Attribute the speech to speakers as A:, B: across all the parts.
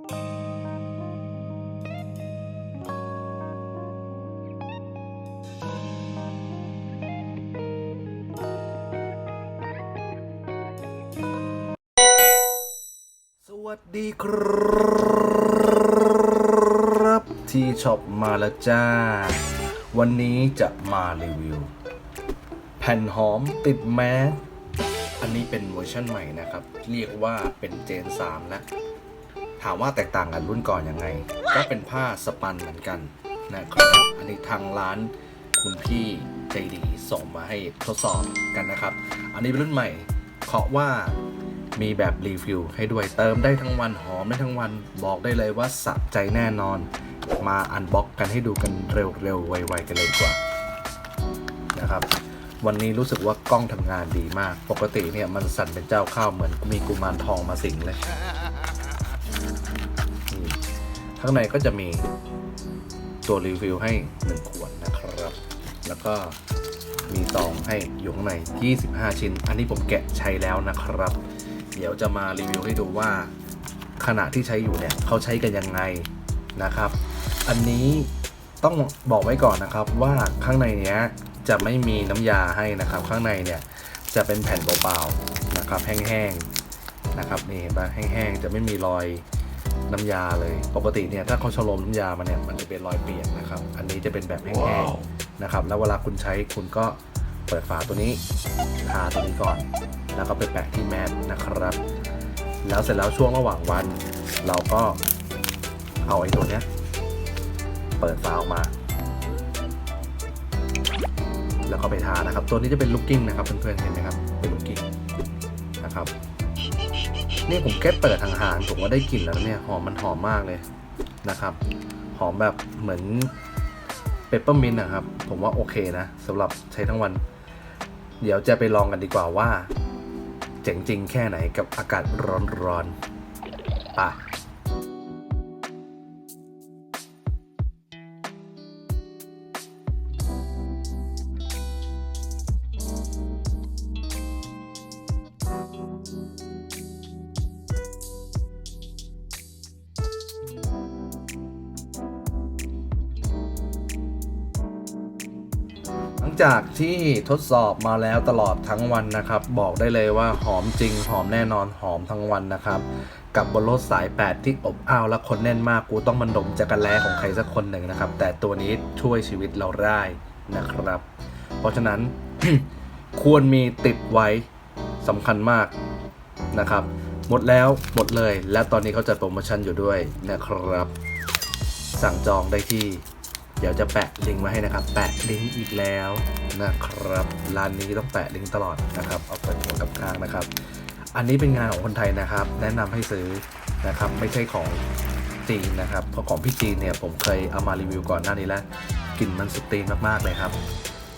A: สวัสดีครับ ที่ช็อปมาแล้วจ้า วันนี้จะมารีวิว แผ่นหอมติดแมสอันนี้เป็นเวอร์ชันใหม่นะครับ เรียกว่าเป็นเจน 3 แล้ว ถามว่าแตกต่างกับรุ่นก่อนยังไง ก็เป็นผ้าสปันเหมือนกันนะครับ อันนี้ทางร้านคุณพี่ใจดีส่งมาให้ทดสอบกันนะครับ อันนี้เป็นรุ่นใหม่เคาะว่ามีแบบรีฟิลให้ด้วยเติมได้ทั้งวันหอมได้ทั้งวันบอกได้เลยว่าสะใจแน่นอน มาอันบ็อกกันให้ดูกันเร็วๆไวๆกันเลยดีกว่านะครับวันนี้รู้สึกว่ากล้องทำงานดีมาก ปกติเนี่ยมันสั่นเป็นเจ้าข้าวเหมือนมีกุมารทองมาสิงเลย ข้างในก็จะมีตัวรีวิวให้ 1 ขวดนะครับ แล้วก็มีซองให้อยู่ข้างใน 25 ชิ้น อันนี้ผมแกะใช้แล้วนะครับ เดี๋ยวจะมารีวิวให้ดูว่าขณะที่ใช้อยู่เนี่ยเขาใช้กันยังไงนะครับ อันนี้ต้องบอกไว้ก่อนนะครับว่าข้างในเนี้ยจะไม่มีน้ำยาให้นะครับ ข้างในเนี่ยจะเป็นแผ่นเปล่าๆนะครับ แห้งๆนะครับนี่เห็นปะแห้งๆจะไม่มีรอย น้ำยาเลย ปกติเนี่ยถ้าเขาฉโลมน้ำยามาเนี่ยมันจะเป็นรอยเปียกนะครับ อันนี้จะเป็นแบบแห้งๆนะครับ แล้วเวลาคุณใช้คุณก็เปิดฝาตัวนี้ทาตัวนี้ก่อน แล้วก็ไปแปะที่แมสนะครับ แล้วเสร็จแล้วช่วงระหว่างวัน เราก็เอาไอ้ตัวเนี้ยเปิดฝาออกมา แล้วก็ไปทานะครับ ตัวนี้จะเป็นลูกกิ้งนะครับเพื่อนๆเห็นไหมครับเป็นลูกกิ้งนะครับ นี่ผมแค่เปิดห่างๆผมก็ได้กลิ่นแล้วเนี่ยหอมมันหอมมากเลยนะครับ หอมแบบเหมือนเปปเปอร์มินต์นะครับ ผมว่าโอเคนะสำหรับใช้ทั้งวัน เดี๋ยวจะไปลองกันดีกว่าว่า เจ๋งจริงแค่ไหนกับอากาศร้อนๆป่ะ จากที่ทดสอบมาแล้วตลอดทั้งวันนะครับ บอกได้เลยว่าหอมจริง หอมแน่นอนหอมทั้งวันนะครับ กับบนรถสาย 8 ที่อบอ้าวและคนแน่นมากกูต้องมันดมจักรแล้ของใครสักคนหนึ่งนะครับ แต่ตัวนี้ช่วยชีวิตเราได้นะครับ เพราะฉะนั้น ควรมีติดไว้สำคัญมากนะครับ หมดแล้วหมดเลย และตอนนี้เขาจัดโปรโมชั่นอยู่ด้วยนะครับ สั่งจองได้ที่ เดี๋ยวจะแปะลิงก์มาให้นะครับ แปะลิงก์อีกแล้วนะครับ ร้านนี้ต้องแปะลิงก์ตลอดนะครับ เอาเปิดหัวกับข้างนะครับ อันนี้เป็นงานของคนไทยนะครับ แนะนำให้ซื้อนะครับ ไม่ใช่ของจีนนะครับ เพราะของพี่จีนเนี่ยผมเคยเอามารีวิวก่อนหน้านี้แล้วกลิ่นมันสุดตีนมากๆเลยครับ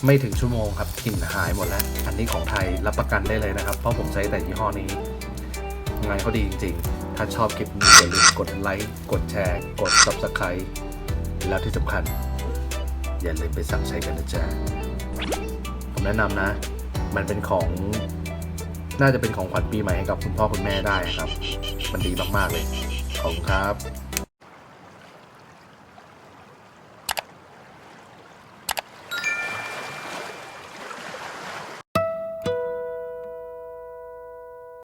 A: ไม่ถึงชั่วโมงครับกลิ่นหายหมดแล้ว อันนี้ของไทยรับประกันได้เลยนะครับ เพราะผมใช้แต่ยี่ห้อนี้ งานเขาดีจริง ๆ ถ้าชอบคลิปนี้อย่าลืมกดไลค์ กดแชร์ กด subscribe แล้วที่สำคัญ อย่าลืมไปสั่งใช้กันนะจ๊ะผมแนะนำนะ มันเป็นของน่าจะเป็นของขวัญปีใหม่ให้กับคุณพ่อคุณแม่ได้ครับ มันดีมากๆเลย ขอบคุณครับ